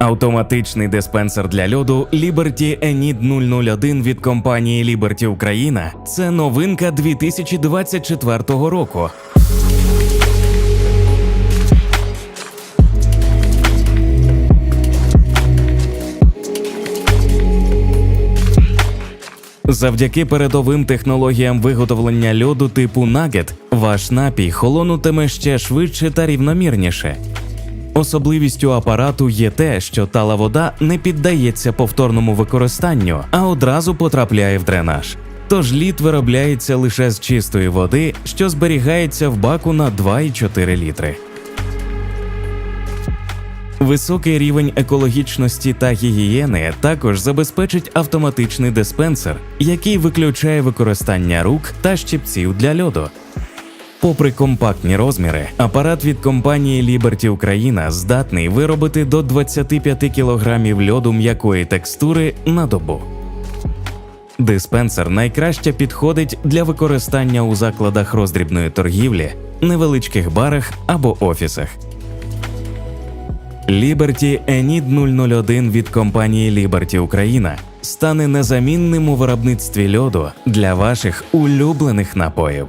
Автоматичний диспенсер для льоду Liberty Enid 001 від компанії Liberty Україна це новинка 2024 року. Завдяки передовим технологіям виготовлення льоду типу Nugget, ваш напій холонутиме ще швидше та рівномірніше. Особливістю апарату є те, що тала вода не піддається повторному використанню, а одразу потрапляє в дренаж. Тож лід виробляється лише з чистої води, що зберігається в баку на 2,4 літри. Високий рівень екологічності та гігієни також забезпечить автоматичний диспенсер, який виключає використання рук та щипців для льоду. Попри компактні розміри, апарат від компанії Liberty Україна здатний виробити до 25 кг льоду м'якої текстури на добу. Диспенсер найкраще підходить для використання у закладах роздрібної торгівлі, невеличких барах або офісах. Liberty Enid 001 від компанії Liberty Україна стане незамінним у виробництві льоду для ваших улюблених напоїв.